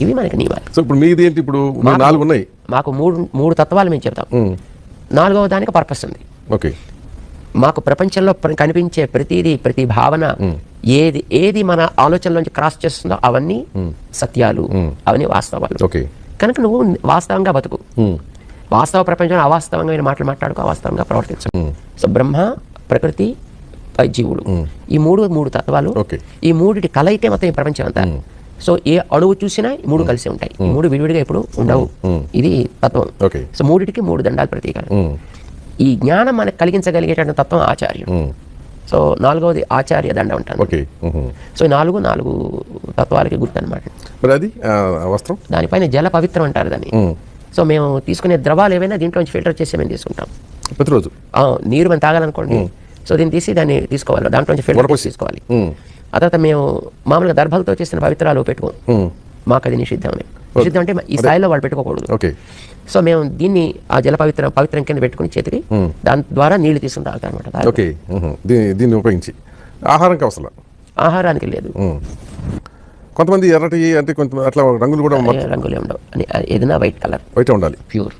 ఇవి మనకి నియమాలు. సో ఇప్పుడు మీది ఏంటి? ఇప్పుడు నాలుగు ఉన్నాయి. మాకు మూడు మూడు తత్వాలు మేము చెప్తాం. నాలుగవ దానికి పర్పస్ ఉంది. ఓకే. మాకు ప్రపంచంలో ప్ర- కనిపించే ప్రతిదీ ప్రతి భావన ఏది ఏది మన ఆలోచనలోంచి క్రాస్ చేస్తుందో అవన్నీ సత్యాలు అవన్నీ వాస్తవాలు. ఓకే. కనుక నువ్వు వాస్తవంగా బతుకు. వాస్తవ ప్రపంచంలో అవాస్తవంగా మాటలు మాట్లాడుకో అవాస్తవంగా ప్రవర్తించు. సో బ్రహ్మ ప్రకృతి జీవుడు ఈ మూడు మూడు తత్వాలు. ఈ మూడిటి కలయికే మొత్తం ఈ ప్రపంచం అంతా. సో ఏ అణువు చూసినా మూడు కలిసి ఉంటాయి. మూడు విడివిడిగా ఎప్పుడు ఉండవు. ఇది తత్వం. సో మూడిటికి మూడు దండాలు ప్రతీకాలు. ఈ జ్ఞానం మనకు కలిగించగలిగేటువంటి తత్వం ఆచార్యం. సో నాలుగవది ఆచార్య దండ ఉహు. సో ఈ నాలుగు నాలుగు తత్వాలకి గుర్తు అనమాట మరి అది ఆ, వస్త్రం? దానిపైన జల పవిత్రం అంటారు దాన్ని. సో మేము తీసుకునే ద్రవాలు ఏవైనా దీంట్లోంచి ఫిల్టర్ చేసి మేము తీసుకుంటాం. ప్రతిరోజు? నీరు మనం తాగాలనుకోండి. సో దీన్ని తీసి దాన్ని తీసుకోవాలి. దాంట్లోంచి ఫిల్టర్ వడపోసి. చేసి తీసుకోవాలి. ఆ తర్వాత మేము మామూలుగా దర్భలతో చేసిన పవిత్రాలు పెట్టుకోం. మాకు అది నిషిద్ధం నిషిద్ధం అంటే ఈ స్థాయిలో వాళ్ళు పెట్టుకోకూడదు. ఓకే. సో మేము దీన్ని ఆ జల పవిత్రం పవిత్రం కింద పెట్టుకుని చేతికి దాని ద్వారా నీళ్ళు తీసుకుని తాగుతాం అనమాట ఓకే. దీన్ని ఉపయోగించి. ఆహారంకి అవసరం. ఆహారానికి లేదు. కొంతమంది ఎర్రటి అంటే కొంత అట్లా రంగులు కూడా రంగులే ఉండవు. అని ఏదైనా వైట్ కలర్. బయట ఉండాలి. ప్యూర్.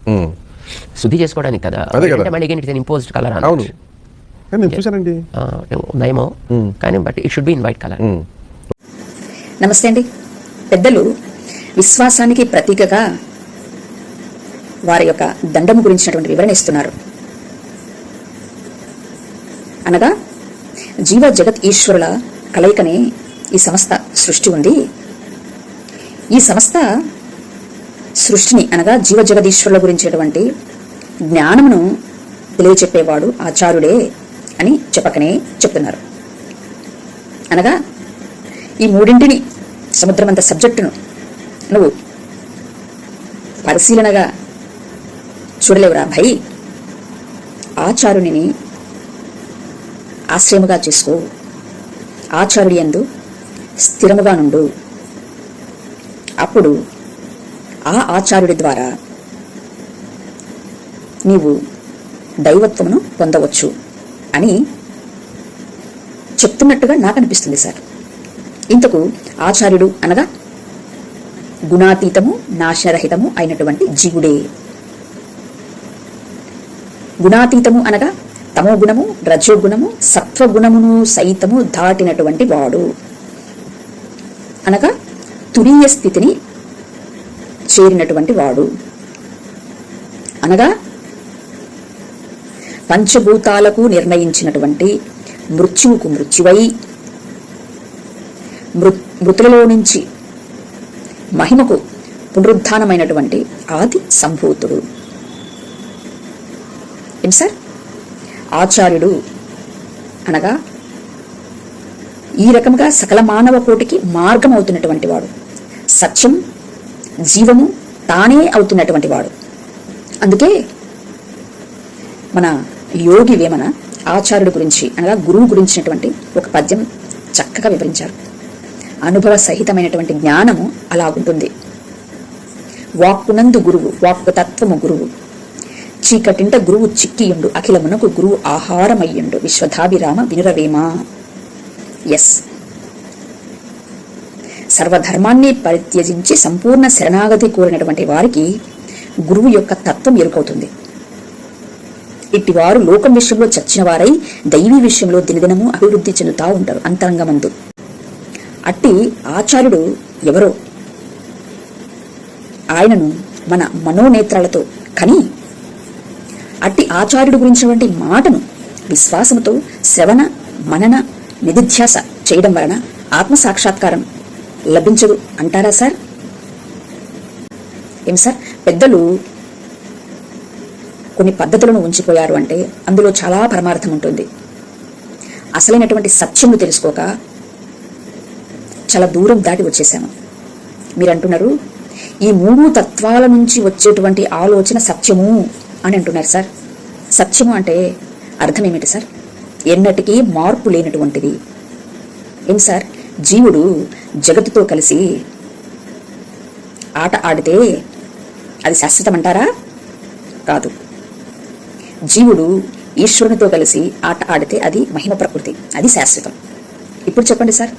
శుద్ధి చేసుకోవడానికి కదా. మళ్ళీ ఇంపోజ్డ్ కలర్ అవును. నయమో కానీ but it should be in white colour. నమస్తే అండి పెద్దలు విశ్వాసానికి ప్రతీకగా వారి యొక్క దండము గురించినటువంటి వివరణ ఇస్తున్నారు. అనగా జీవ జగత్ ఈశ్వరుల కలయికనే ఈ సంస్థ సృష్టి ఉంది. ఈ సంస్థ సృష్టిని అనగా జీవ జగదీశ్వరుల గురించేటువంటి జ్ఞానమును తెలియచెప్పేవాడు ఆచార్యుడే అని చెప్పకనే చెప్తున్నారు. అనగా ఈ మూడింటిని సముద్రమంత సబ్జెక్టును నువ్వు పరిశీలనగా చూడలేవురా భయ్. ఆచారుని ఆశ్రయముగా చేసుకో. ఆచారుడి యందు స్థిరముగా నుండు. అప్పుడు ఆ ఆచార్యుడి ద్వారా నీవు దైవత్వమును పొందవచ్చు. అని చెప్తున్నట్టుగా నాకు అనిపిస్తుంది సార్. ఇంతకు ఆచార్యుడు అనగా గుణాతీతము నాశరహితము అయినటువంటి జీవుడే. గుణాతీతము అనగా తమో గుణము రజోగుణము సత్వగుణమును సైతము దాటినటువంటి వాడు. అనగా తురీయ స్థితిని చేరినటువంటి వాడు. అనగా పంచభూతాలకు నిర్ణయించినటువంటి మృత్యువుకు మృత్యువై మృ మృతులలో నుంచి మహిమకు పునరుద్ధానమైనటువంటి ఆది సంభూతుడు. ఏం సార్? ఆచార్యుడు అనగా ఈ రకముగా సకల మానవ కోటికి మార్గం అవుతున్నటువంటి వాడు. సత్యం జీవము తానే అవుతున్నటువంటి వాడు. అందుకే మన యోగి వేమన ఆచార్యుడు గురించి అనగా గురువు గురించినటువంటి ఒక పద్యం చక్కగా వివరించారు. అనుభవ సహితమైనటువంటి జ్ఞానము అలాగుంటుంది. వాక్కునందు గురువు వాక్కు తత్వము గురువు. చీకటింట గురువు చిక్కియుండు అఖిలమునకు గురువు ఆహారమయ్యుండు విశ్వధాభిరామ వినురవేమ? ఎస్ సర్వధర్మాన్ని పరిత్యజించి సంపూర్ణ శరణాగతి కోరినటువంటి వారికి గురువు యొక్క తత్వం ఎరుకవుతుంది. ఇట్టివారు లోకం విషయంలో చచ్చిన వారై దైవీ విషయంలో దినదినము అభివృద్ధి చెందుతా ఉంటారు అంతరంగమందు. అట్టి ఆచార్యుడు ఎవరో? ఆయనను మన మనోనేత్రాలతో కని అట్టి ఆచార్యుడు గురించినటువంటి మాటను విశ్వాసంతో శ్రవణ మనన నిధిధ్యాస చేయడం వలన ఆత్మ సాక్షాత్కారం లభించదు అంటారా సార్? ఏం సార్? పెద్దలు కొన్ని పద్ధతులను ఉంచిపోయారు అంటే అందులో చాలా పరమార్థం ఉంటుంది. అసలైనటువంటి సత్యము తెలుసుకోక చాలా దూరం దాటి వచ్చేసాము మీరు అంటున్నారు ఈ మూడు తత్వాల నుంచి వచ్చేటువంటి ఆలోచన సత్యము అని అంటున్నారు సార్. సత్యము అంటే అర్థం ఏమిటి సార్? ఎన్నటికీ మార్పు లేనటువంటిది. ఏం సార్? జీవుడు జగత్తుతో కలిసి ఆట ఆడితే అది శాశ్వతం అంటారా కాదు. జీవుడు ఈశ్వరునితో కలిసి ఆట ఆడితే అది మహిమ ప్రకృతి అది శాశ్వతం. ఇప్పుడు చెప్పండి సార్.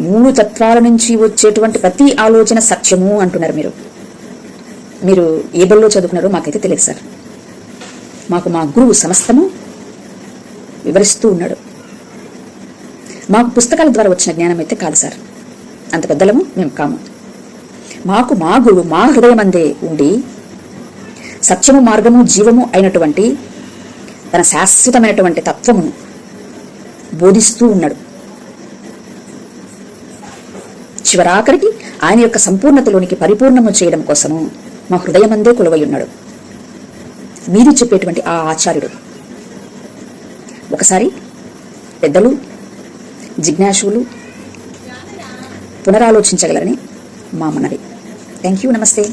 మూడు తత్వాల నుంచి వచ్చేటువంటి ప్రతి ఆలోచన సత్యము అంటున్నారు మీరు. మీరు ఏ బల్లో చదువుకున్నారో మాకైతే తెలియదు సార్. మాకు మా గురువు సమస్తము వివరిస్తూ ఉన్నాడు. మాకు పుస్తకాల ద్వారా వచ్చిన జ్ఞానం అయితే కాదు సార్. అంత పెద్దలము మేము కాము. మాకు మా గురువు మా హృదయమందే ఉండి సత్యము మార్గము జీవము అయినటువంటి తన శాశ్వతమైనటువంటి తత్వమును బోధిస్తూ ఉన్నాడు. చివరాఖరికి ఆయన యొక్క సంపూర్ణతలోనికి పరిపూర్ణము చేయడం కోసము మా హృదయమందే కొలువై ఉన్నాడు. మీరు చెప్పేటువంటి ఆ ఆచార్యుడు. ఒకసారి పెద్దలు జిజ్ఞాసులు పునరాలోచించగలరని మా మనవి. థ్యాంక్ యూ నమస్తే.